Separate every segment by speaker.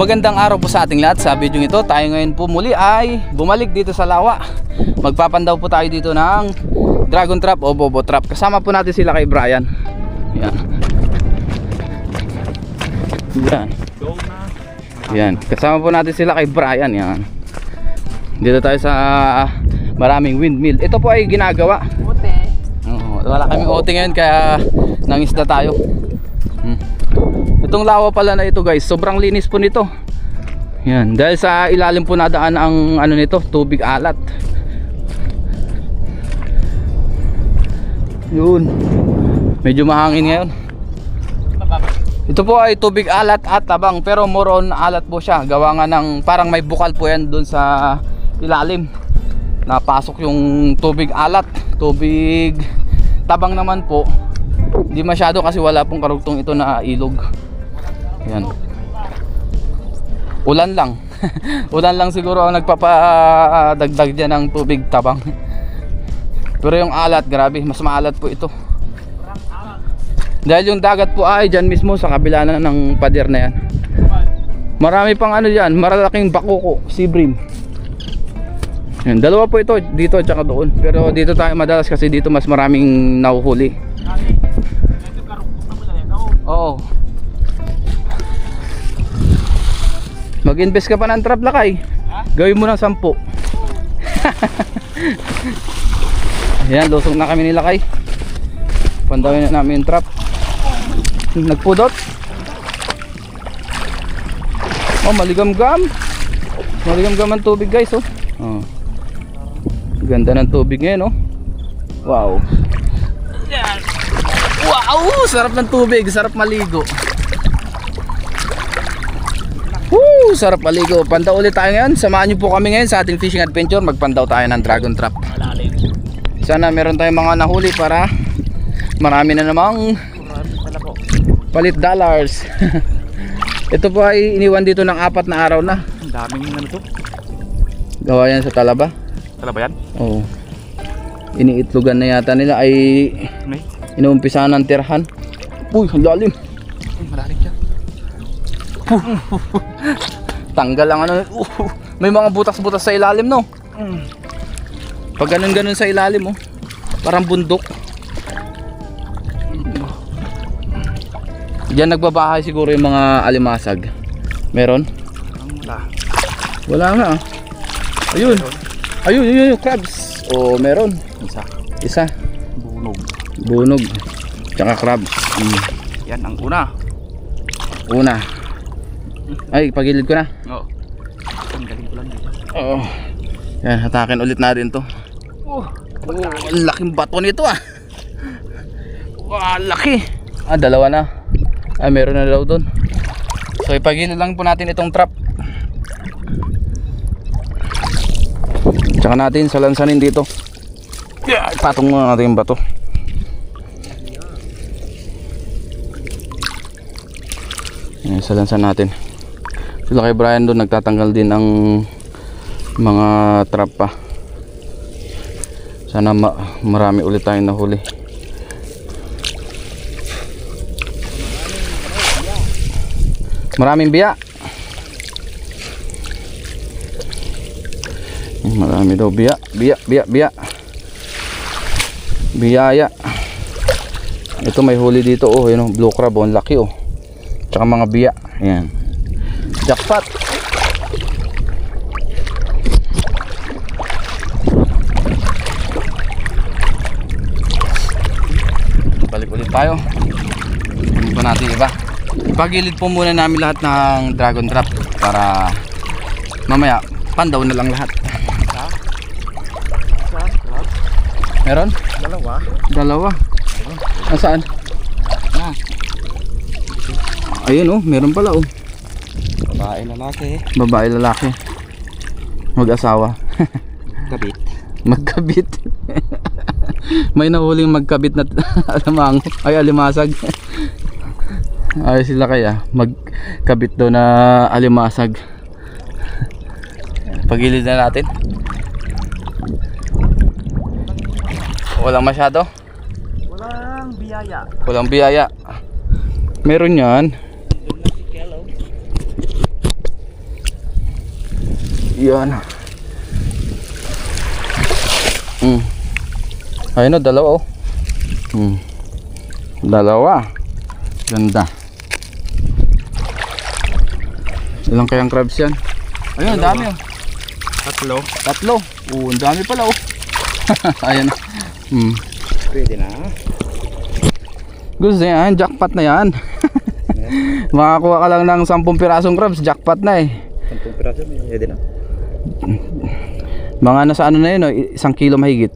Speaker 1: Magandang araw po sa ating lahat sa video ito. Tayo ngayon po muli ay bumalik dito sa Lawa. Magpapandaw po tayo dito ng Dragon Trap o Bobo Trap. Kasama po natin sila kay Brian. Yan. Yan. Yan. Kasama po natin sila kay Brian. Yan. Dito tayo sa maraming windmill. Ito po ay ginagawa. Oo, wala kaming OT ngayon kaya nangisda tayo. Itong lawa pala na ito guys, sobrang linis po nito. Yan, dahil sa ilalim po nadaan ang ano nito, tubig alat. Yun. Medyo mahangin ngayon. Ito po ay tubig alat at tabang pero more on alat po siya. Gawa nga ng parang may bukal po yan dun sa ilalim. Napasok yung tubig alat, tubig tabang naman po. Hindi masyado kasi wala pong karugtong ito na ilog. Yan. Ulan lang. Ulan lang siguro ang nagpapadagdag dyan ng tubig tabang. Pero yung alat, grabe, mas maalat po ito. Dahil yung dagat po ay dyan mismo sa kabila na ng pader na yan. Marami pang ano dyan, maralaking bakuko, sea bream. Yan, dalawa po ito, dito at saka doon. Pero dito tayo madalas kasi dito mas maraming nahuhuli. Oo. Mag-invest ka pa ng trap lakay. Gawin mo ng sampu. Ayan, lusong na kami ni lakay. Pandawin na namin yung trap. Nagpudot. Oh, maligam-gam. Maligam-gam ang tubig guys, oh. Oh. Ganda ng tubig ngayon, oh. Wow. Wow, sarap ng tubig, sarap maligo. Woo, sarap maligo. Pandaw ulit tayo ngayon. Samahan niyo po kami ngayon sa ating fishing adventure. Magpandaw tayo ng dragon trap. Sana meron tayong mga nahuli para marami na namang palit dollars. Ito po ay iniwan dito ng apat na araw na.
Speaker 2: Ang daming ano to.
Speaker 1: Gawa yan sa talaba.
Speaker 2: Tala ba yan?
Speaker 1: Oo. Iniitlogan na yata nila ay
Speaker 2: May.
Speaker 1: inuumpisahan ng tirhan. Uy, ang lalim.
Speaker 2: Malalim siya.
Speaker 1: Tanggal ang ano. Uh, may mga butas-butas sa ilalim, no?
Speaker 2: Mm.
Speaker 1: Pag ganun-ganun sa ilalim, oh. Parang bundok. Diyan nagbabahay siguro yung mga alimasag. Meron?
Speaker 2: Wala.
Speaker 1: Wala nga. ah. Ayun. Ayun, yun, yun, crabs. Oh, meron.
Speaker 2: Isa.
Speaker 1: Isa.
Speaker 2: Bunog.
Speaker 1: Bunog. Tsaka crabs. Mm.
Speaker 2: Yan ang una.
Speaker 1: Una. Ay, pagilid ko na.
Speaker 2: Oo. Ang galing ko lang dito.
Speaker 1: Oo. Yan, hatakin ulit natin to.
Speaker 2: Oh.
Speaker 1: Oh, laking bato nito ah. Wow, laki. Ah, dalawa na. Ah, meron na daw doon. So, ipagilid lang po natin itong trap. Tsaka natin salansanin dito. Yeah, patong muna natin yung bato. Ayan, salansan natin. Sila kay Brian doon nagtatanggal din ng mga trap pa. Sana ma marami ulit tayong nahuli. Maraming biya. Marami daw biya, biya, biya, biya. Biyaya. Ito may huli dito oh, yun oh, blue crab oh, ang laki oh. Tsaka mga biya. Ayan. Jackpot. balik ulit tayo hindi pa natin iba ipagilid po muna namin lahat ng dragon trap para mamaya pandaw na lang lahat meron?
Speaker 2: Dalawa.
Speaker 1: dalawa nasaan?
Speaker 2: Ah.
Speaker 1: ayun oh meron pala oh
Speaker 2: Babae lalaki.
Speaker 1: babae lalaki. Mag-asawa.
Speaker 2: Kabit.
Speaker 1: magkabit. May nahuling magkabit na alamang. Ay alimasag. Ay sila kaya. Magkabit daw na alimasag. Pagilid na natin. Walang masyado.
Speaker 2: Walang biyaya.
Speaker 1: walang biyaya. Meron yan Yan. Mm. Ayun o, dalawa oh. Mm. Dalawa. Ganda. Ilang kayang crabs yan? Ayun, ang dami oh.
Speaker 2: Tatlo.
Speaker 1: Tatlo. Oo, ang dami pala oh. Ayun. Mm.
Speaker 2: Pwede na.
Speaker 1: Gusto yan, jackpot na yan. Makakuha ka lang ng 10 pirasong crabs, jackpot na eh.
Speaker 2: Sampung piraso. Pwede na.
Speaker 1: Mga nasa ano na yun, oh, isang kilo mahigit.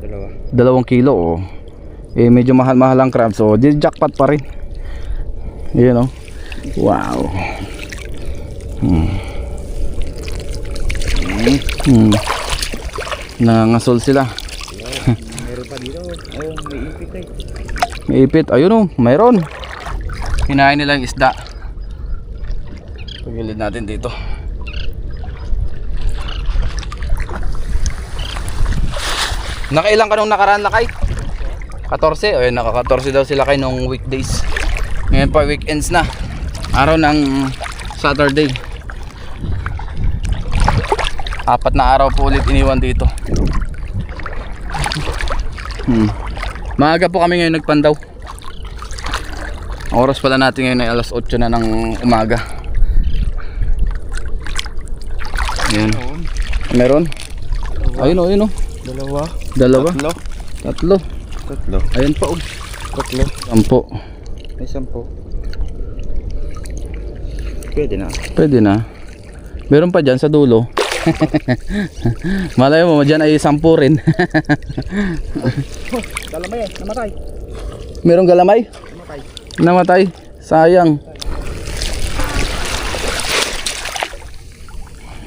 Speaker 2: Dalawa.
Speaker 1: Dalawang kilo oh. Eh medyo mahal-mahal ang crabs, so di jackpot pa rin. Yun oh. Wow. Hmm. Hmm. Nangasol sila.
Speaker 2: Meron pa dito. Oh, may ipit eh.
Speaker 1: May ipit. Ayun oh, mayroon. Hinahin nila yung isda. Pagilid natin dito. Nakailang ka nung nakaraan lakay? 14. Ayun, naka 14 daw sila kay nung weekdays. Ngayon pa weekends na. Araw ng Saturday. Apat na araw po ulit iniwan dito. Hmm. Maaga po kami ngayon nagpandaw. Oras pala natin ngayon ay alas 8 na ng umaga. Yan. Meron? Ayun o, ayun o.
Speaker 2: Dalawa.
Speaker 1: Dalawa.
Speaker 2: Tatlo.
Speaker 1: Tatlo.
Speaker 2: Tatlo.
Speaker 1: Ayun pa o.
Speaker 2: Tatlo.
Speaker 1: Sampo.
Speaker 2: May sampo. Pwede na.
Speaker 1: Pwede na. Meron pa dyan sa dulo. Malay mo, dyan ay sampu rin.
Speaker 2: Dalamay eh. Namatay.
Speaker 1: Merong galamay?
Speaker 2: Namatay.
Speaker 1: Namatay. Sayang.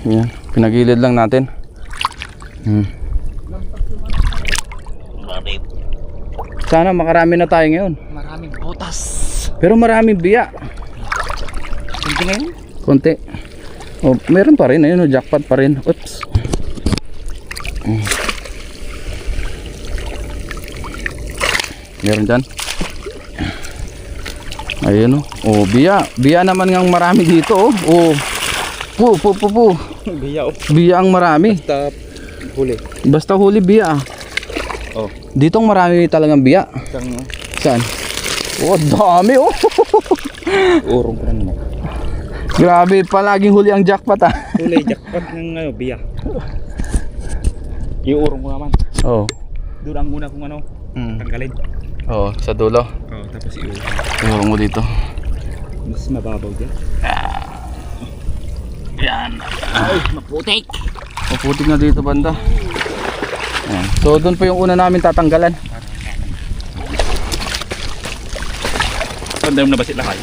Speaker 1: Yan. Pinagilid lang natin. Hmm. Sana makarami na tayo ngayon.
Speaker 2: Maraming butas.
Speaker 1: Pero maraming biya.
Speaker 2: Hindi ngayon?
Speaker 1: Konti. Oh, meron pa rin. Ayun, oh, jackpot pa rin. Oops. Meron dyan. Ayun oh. Oh, biya. Biya naman ngang marami dito oh. Oh. Pu, pu, pu, pu.
Speaker 2: Biya oh.
Speaker 1: Biya ang marami.
Speaker 2: Basta huli.
Speaker 1: Basta huli biya.
Speaker 2: Oh.
Speaker 1: Ditong marami talagang biya.
Speaker 2: Isang
Speaker 1: Saan? Oh, dami oh.
Speaker 2: urong pa naman.
Speaker 1: Grabe, palaging huli ang jackpot ah.
Speaker 2: Huli, jackpot ng ano, biya. Iurong ko naman.
Speaker 1: Oh.
Speaker 2: Doon ang una kong ano,
Speaker 1: Mm.
Speaker 2: tanggalin.
Speaker 1: Oh, sa dulo.
Speaker 2: Oh, tapos iurong.
Speaker 1: Ewan mo dito.
Speaker 2: Mas mababaw dyan.
Speaker 1: Yan.
Speaker 2: Ay, maputik.
Speaker 1: Maputik na dito banda. Ayan. So doon po yung una namin tatanggalan.
Speaker 2: Tandem na ba sila kayo?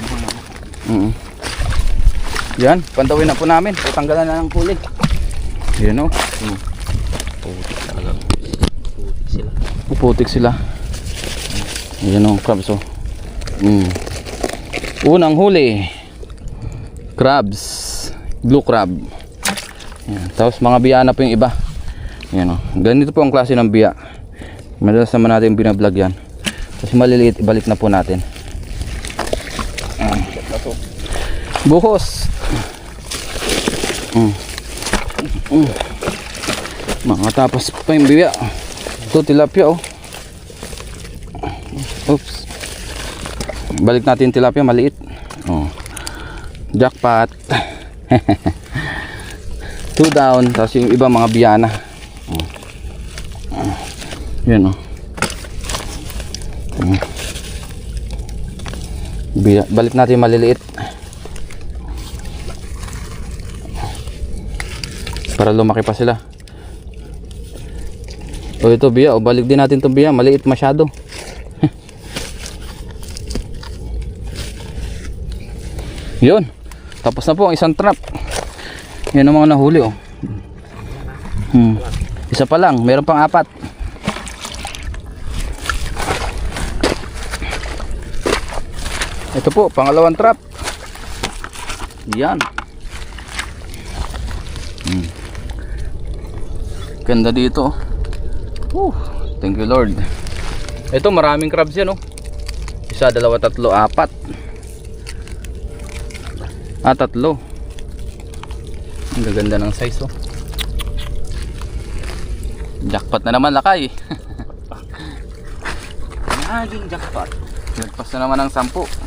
Speaker 1: Mm Yan, pantawin na po namin. Tatanggalan na ng kulit. Yan o. Mm.
Speaker 2: Putik talaga. Putik sila.
Speaker 1: Puputik sila. Yan o, crabs o. Mm. Unang huli. Crabs. Blue crab. Yan. Tapos mga biya na po yung iba. Yan o. Ganito po ang klase ng biya. Madalas naman natin binablog yan. Kasi maliliit, ibalik na po natin. Buhos. Mm. Mm. Mga pa yung biya. Ito tilapia oh. Oops. Balik natin tilapia maliit. Oh. Jackpot. Two down. Tapos yung iba mga biyana. Oh. Yan oh. Biya, balik natin maliliit. Para lumaki pa sila. O ito biya, o balik din natin itong biya, maliit masyado. Yun. Tapos na po ang isang trap. Yan ang mga nahuli oh. Hmm. Isa pa lang, meron pang apat. Ito po, pangalawang trap. Yan. Hmm. Ganda dito. Uh, thank you Lord. Ito maraming crabs yan oh. Isa, dalawa, tatlo, apat. Ah, tatlo. Ang gaganda ng size oh. Jackpot na naman lakay.
Speaker 2: Naging jackpot.
Speaker 1: Nagpas na naman ng 10.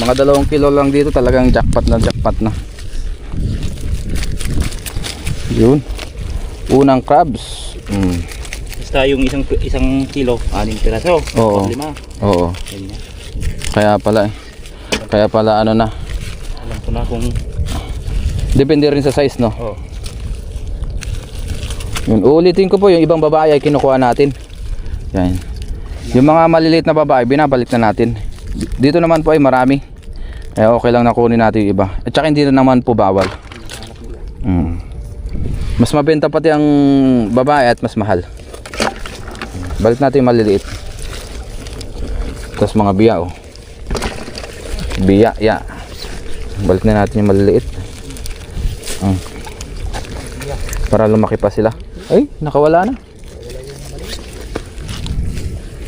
Speaker 1: Mga dalawang kilo lang dito talagang jackpot na jackpot na. Yun. Unang crabs. Mm.
Speaker 2: Basta yung isang isang kilo, aning piraso.
Speaker 1: Oo.
Speaker 2: Lima.
Speaker 1: Oo.
Speaker 2: Ganyan.
Speaker 1: Kaya pala eh. Kaya pala ano na.
Speaker 2: Alam ko na kung
Speaker 1: Depende rin sa size no.
Speaker 2: oh,
Speaker 1: Yun, uulitin ko po yung ibang babae ay kinukuha natin. Yan. Yung mga maliliit na babae, binabalik na natin. Dito naman po ay marami. Kaya okay lang na kunin natin yung iba. At saka hindi na naman po bawal. Mm. Mas mabenta pati ang babae at mas mahal. Balik natin maliliit. Tapos mga biya oh. Biya, ya. Balik na natin yung maliliit. Mm. Para lumaki pa sila. Ay, nakawala na.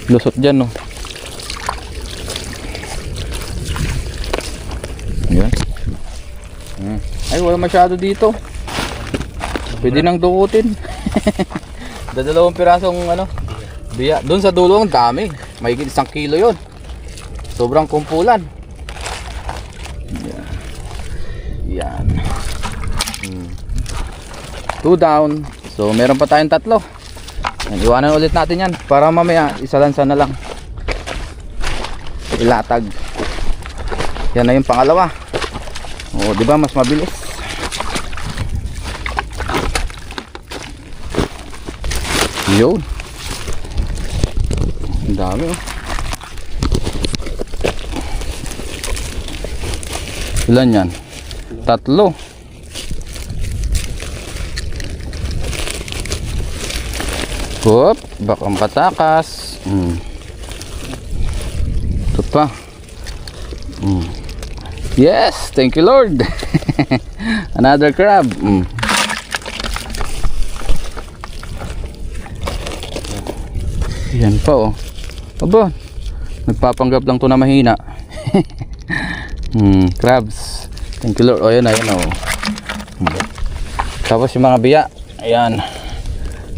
Speaker 1: Lusot dyan, no. Yan. Mm. Wala masyado dito. Pwede nang dukutin. Dadalawang pirasong ano, biya. Doon sa dulo ang dami. May isang kilo yon. Sobrang kumpulan. Yan. Yan. Mm. Two down. So meron pa tayong tatlo. Yan, iwanan ulit natin yan para mamaya isalansa na lang. Ilatag. Yan na yung pangalawa. Oo, di ba mas mabilis? Yun. Ang dami oh. Ilan yan? Tatlo. Hop, bakang patakas. Mm. Ito pa. Mm. Yes, thank you Lord. Another crab. Mm. Yan pa oh. Aba, nagpapanggap lang to na mahina. hmm, crabs. Thank you Lord. Oh, yan na, yan oh. Hmm. Tapos yung mga biya. Ayan.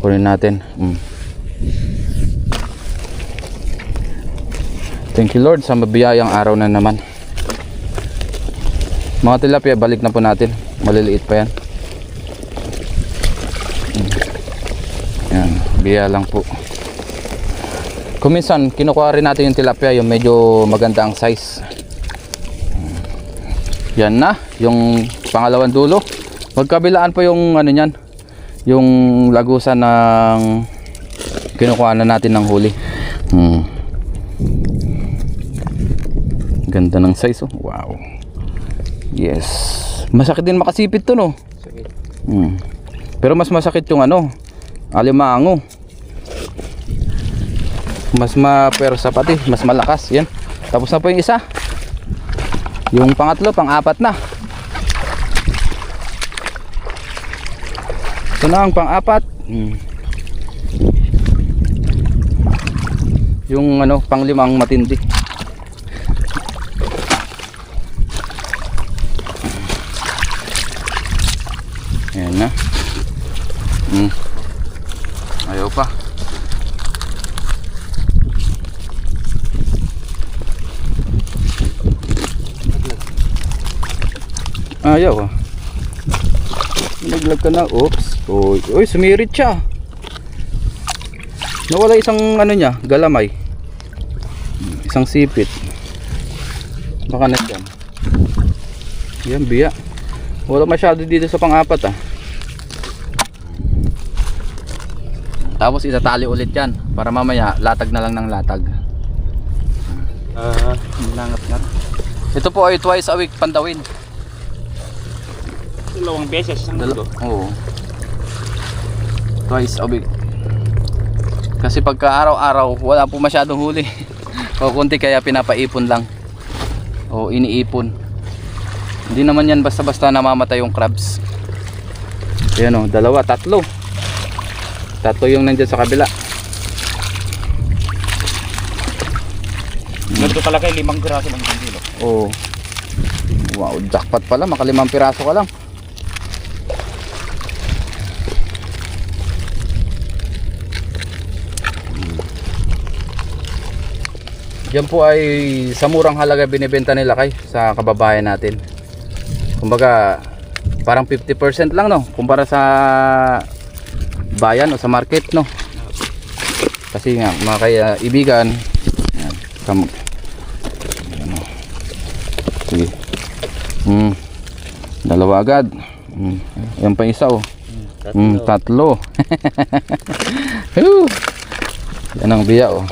Speaker 1: Kunin natin. Mm. Thank you Lord sa mabiyayang araw na naman. Mga tilapia, balik na po natin. Maliliit pa yan. Mm. Yan, biya lang po. Kuminsan, kinukuha rin natin yung tilapia, yung medyo maganda ang size. Yan na, yung pangalawang dulo. Magkabilaan po yung ano niyan, yung lagusan ng kinukuha na natin ng huli. Hmm. Ganda ng size oh. Wow. Yes. Masakit din makasipit to no.
Speaker 2: Sakit.
Speaker 1: Hmm. Pero mas masakit yung ano, alimango. Mas mapersa pati, mas malakas. Yan. Tapos na po yung isa. Yung pangatlo, pang-apat na. Ito na ang pang-apat. Hmm. Yung ano, pang-limang matindi. Ayan na. Hmm. Ayaw pa. Ayaw ah. Naglag ka na. Oops. Uy, uy sumirit siya. Nawala isang ano niya, galamay. Isang sipit. Baka na dyan. Yan, biya. Wala masyado dito sa pang-apat ah. Tapos itatali ulit yan para mamaya latag na lang ng latag.
Speaker 2: Ah, nangat nga.
Speaker 1: Ito po ay twice a week pandawin.
Speaker 2: Dalawang beses isang
Speaker 1: Dalo
Speaker 2: linggo.
Speaker 1: Oo. Twice a week. Kasi pagka araw-araw wala po masyadong huli. o kunti kaya pinapaipon lang. O iniipon. Hindi naman yan basta-basta namamatay yung crabs. Ayan o, dalawa, tatlo. Tatlo yung nandyan sa kabila.
Speaker 2: Ganito kalaki, limang piraso ng isang kilo.
Speaker 1: Oo. Wow, jackpot pala. Makalimang piraso ka lang. Yan po ay sa murang halaga binibenta nila kay sa kababayan natin. Kumbaga parang 50% lang no kumpara sa bayan o sa market no. Kasi nga mga kaya ibigan yan, kam ano. Sige. Hmm. Dalawa agad. Hmm. Yan pa isa oh. Hmm, tatlo. Whew. Yan ang biya oh.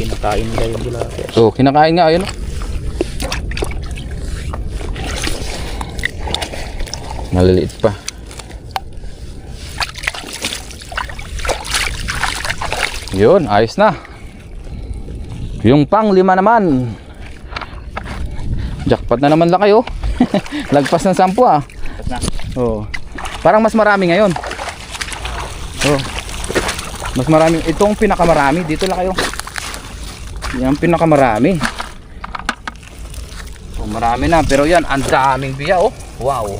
Speaker 2: Kinakain nila yung tilapia.
Speaker 1: So, kinakain nga ayun. oh. Maliliit pa. Yun, ayos na. Yung pang lima naman. Jackpot na naman lang kayo. Lagpas ng sampu ah. Oo. Parang mas marami ngayon. Oh. Mas marami. Itong pinakamarami. Dito lang kayo. Yan pinakamarami. Oh, marami na. Pero yan, ang daming biya oh. Wow.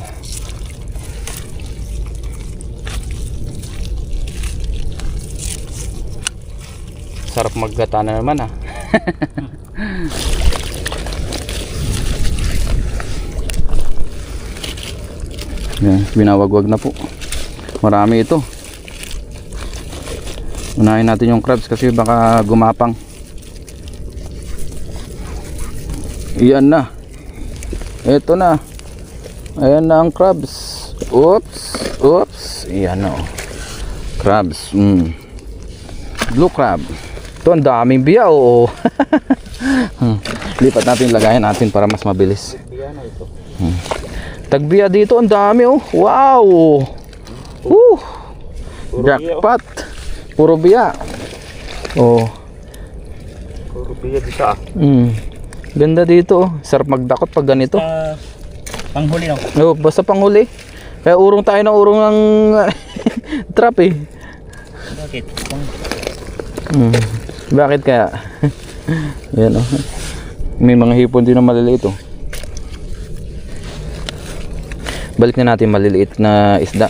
Speaker 1: Sarap maggata na naman ah. Yan, binawagwag na po. Marami ito. Unahin natin yung crabs kasi baka gumapang. Iyan na. Ito na. Ayan na ang crabs. Oops. Oops. Iyan na. oh. Crabs. Mm. Blue crab. Ito ang daming biya. Oo. Hmm. Lipat natin lagayan natin para mas mabilis.
Speaker 2: Ito.
Speaker 1: Tagbiya dito, ang dami oh. Wow! Woo!
Speaker 2: Puro
Speaker 1: Jackpot! Puro biya. Oh.
Speaker 2: Puro biya dito ah.
Speaker 1: Mm. Ganda dito oh. Sarap magdakot pag ganito.
Speaker 2: Ah, panghuli no.
Speaker 1: Oh, basta panghuli. Kaya urong tayo ng urong ng trap eh.
Speaker 2: Bakit? Pang
Speaker 1: Mm. Bakit kaya? Yan oh. May mga hipon din na maliliit oh. Balik na natin maliliit na isda.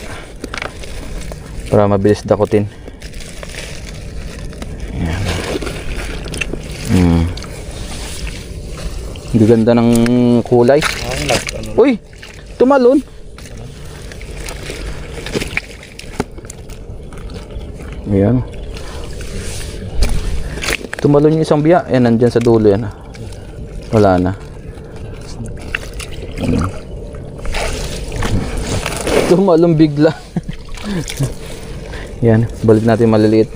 Speaker 1: Para mabilis dakutin. Yan. Mm. Ang ganda ng kulay. Uy! Tumalon! Ayan. Tumalon yung isang biya. Ayan, nandyan sa dulo yan. ah. Wala na. Tumalon bigla. Yan, balik natin maliliit.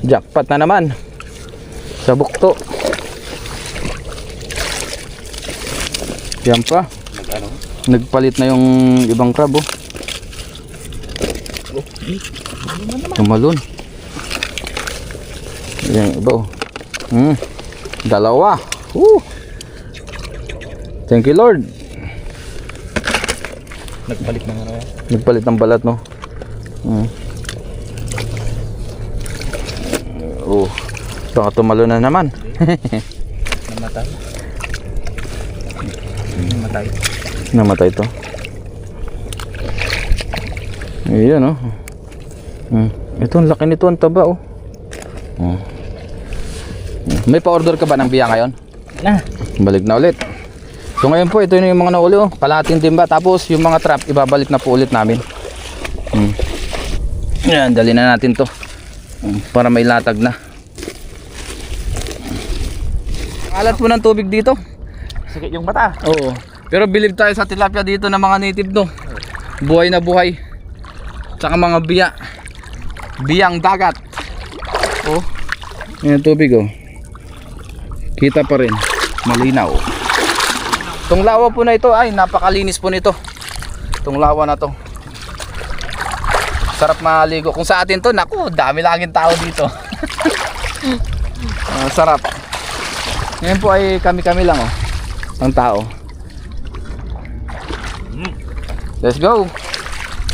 Speaker 1: Jackpot na naman. Sa bukto. Yan pa.
Speaker 2: Nag ano?
Speaker 1: Nagpalit na yung ibang crab oh. Tumalon. Yan iba oh. Hmm. Dalawa. Woo. Thank you Lord.
Speaker 2: Nagpalit ng ano.
Speaker 1: Nagpalit ng balat no. Hmm. Oh. Baka tumalon na naman.
Speaker 2: Namatay. Namatay.
Speaker 1: Namatay to. Ayan oh. Hmm. Ito ang laki nito, ang taba oh. oh. May pa-order ka ba ng biya ngayon?
Speaker 2: Na.
Speaker 1: Balik na ulit. So ngayon po, ito na yung mga nauli oh. Kalating timba. Tapos yung mga trap, ibabalik na po ulit namin. Hmm. Yan, dali na natin to. Hmm, Para may latag na. Alat po ng tubig dito.
Speaker 2: Sakit yung mata.
Speaker 1: Oo. Pero believe tayo sa tilapia dito ng mga native no. Buhay na buhay. Tsaka mga biya. Biyang dagat. Oh. Yan tubig oh. Kita pa rin. Malinaw. Itong lawa po na ito ay napakalinis po nito. Itong lawa na to. Sarap maligo. Kung sa atin to, naku, dami laging tao dito. Ah, sarap. Ngayon po ay kami-kami lang oh. Ang tao. Let's go.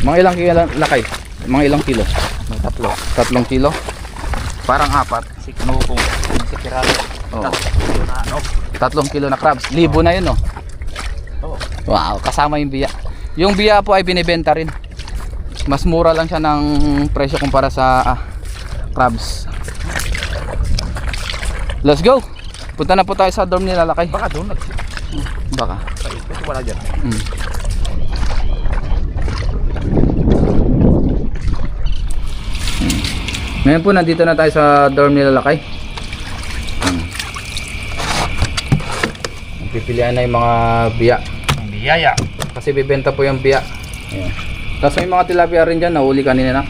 Speaker 1: Mga ilang kilo lakay? Mga ilang kilo?
Speaker 2: May tatlo.
Speaker 1: Tatlong kilo? Parang apat.
Speaker 2: Si Knopong. Si na ano.
Speaker 1: Tatlong kilo na crabs. Libo na yun, no?
Speaker 2: Oo.
Speaker 1: Wow, kasama yung biya. Yung biya po ay binibenta rin. Mas mura lang siya ng presyo kumpara sa ah, crabs. Let's go. Punta na po tayo sa dorm nila Lakay.
Speaker 2: Baka doon nag...
Speaker 1: Baka.
Speaker 2: Wala dyan.
Speaker 1: Mm. Ngayon po nandito na tayo sa dorm nila Lakay. Hmm. Pipilian na yung mga biya.
Speaker 2: Ang biyaya.
Speaker 1: Kasi bibenta po yung biya. Ayan. Tapos may mga tilapia rin dyan. Nahuli kanina na.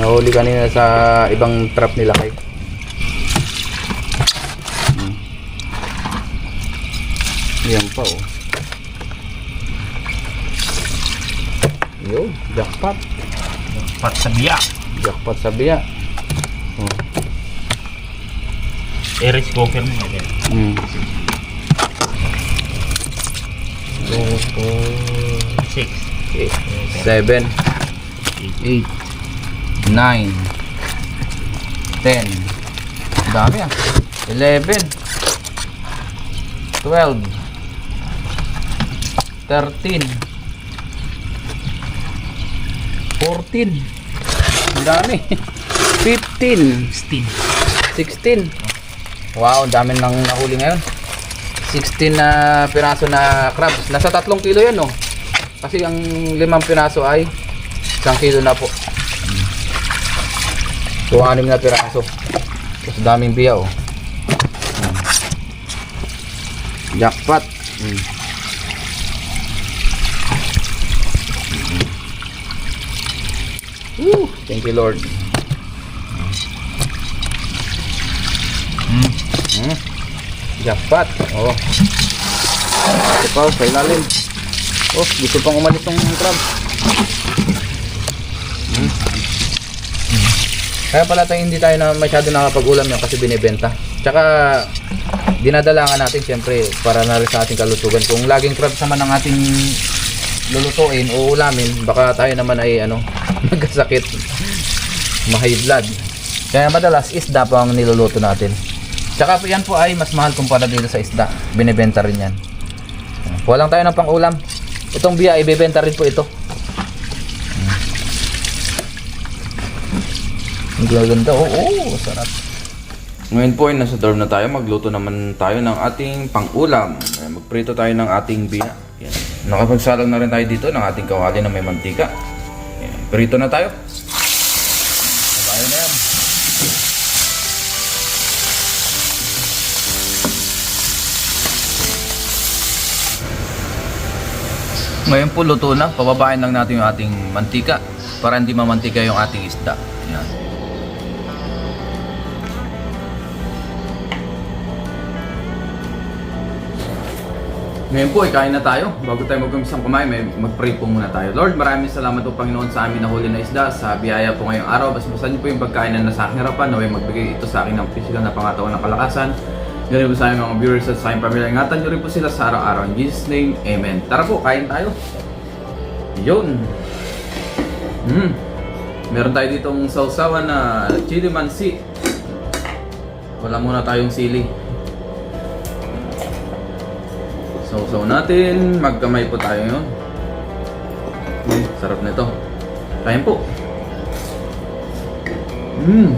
Speaker 1: Nahuli kanina sa ibang trap nila kay. Hmm. Yan pa oh. Yo, jackpot.
Speaker 2: Pat sa biya.
Speaker 1: Jackpot sa biya. Oh.
Speaker 2: Eris Gopher mo yun.
Speaker 1: Mm.
Speaker 2: 6.
Speaker 1: 7 8 9 10 dami ah 11 12 13 14 ang dami. 15
Speaker 2: 16.
Speaker 1: 16 wow ang dami nang nahuli ngayon. 16 na piraso na crabs. Nasa 3 kilo yan no kasi ang limang piraso ay 1 kilo na po. So 6 na piraso. Tapos daming biya oh. Hmm. jackpot. Hmm. Woo! thank you lord
Speaker 2: Hmm.
Speaker 1: Hmm. Jackpot. Oo. Ito pa, sa ilalim. Oh, gusto pang umalis ng crab. Hmm. Kaya pala tayo hindi tayo na masyado nakapag-ulam yan kasi binibenta. Tsaka dinadalangan natin siyempre para na rin sa ating kalusugan. Kung laging crab naman ang ating lulutuin o ulamin, baka tayo naman ay ano, magkasakit. Ma-high blood. Kaya madalas isda po ang niluluto natin. Tsaka po yan po ay mas mahal kumpara dito sa isda. Binibenta rin yan. Walang tayo ng pang-ulam. Itong biya, ibebenta rin po ito. Ang gaganda. Oo, oh, sarap. Ngayon po ay nasa dorm na tayo. Magluto naman tayo ng ating pang-ulam. Magprito tayo ng ating biya. Yan. Nakapagsalang na rin tayo dito ng ating kawali na may mantika. Prito na tayo. Sabayan na yan. Ngayon po luto na, pababain lang natin yung ating mantika para hindi mamantika yung ating isda. Yan. Ngayon po, ikain na tayo. Bago tayo magkumisang kumain, may mag-pray po muna tayo. Lord, maraming salamat po Panginoon sa amin na huli na isda, sa biyaya po ngayong araw. Basbasan niyo po yung pagkain na nasa aking harapan, naway magbigay ito sa akin ng physical na pangatawan ng kalakasan. Ganun po sa aming mga viewers at sa aming pamilya. Ingatan niyo rin po sila sa araw-araw. In Jesus' name, Amen. Tara po, kain tayo. Yun. Hmm. Meron tayo ditong sausawan na chili mansi. Wala muna tayong sili. Sausaw natin. Magkamay po tayo yun. Hmm, sarap nito. Kain po. Hmm.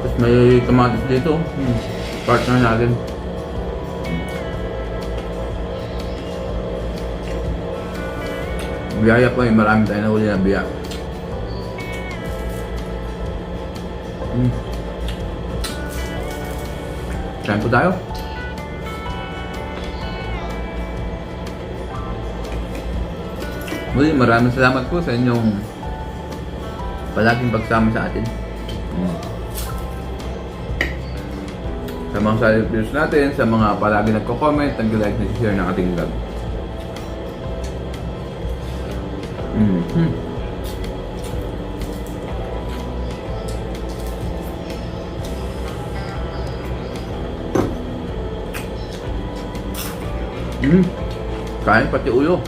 Speaker 1: Tapos may kamatis dito. Hmm. Partner natin. Biyaya po eh, marami tayo nahuli na biya. Mm. Kain po tayo. Muli, maraming salamat po sa inyong palaging pagsama sa atin. Mm. Sa mga solid views natin, sa mga palagi nagko-comment, nag-like, nag-share ng ating vlog. Mm. Kain pati ulo.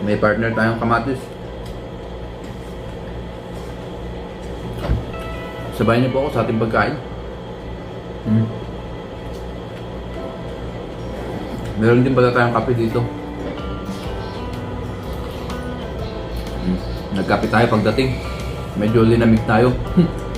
Speaker 1: May partner tayong kamatis. Sabayan niyo po ako sa ating pagkain. Mm. Meron din pala tayong kape dito. Mm. Nagkape tayo pagdating. Medyo linamig tayo.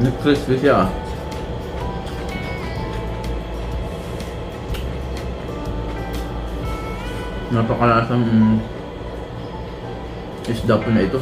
Speaker 1: Nag-crispy siya ah. Napakalasang isda po na ito.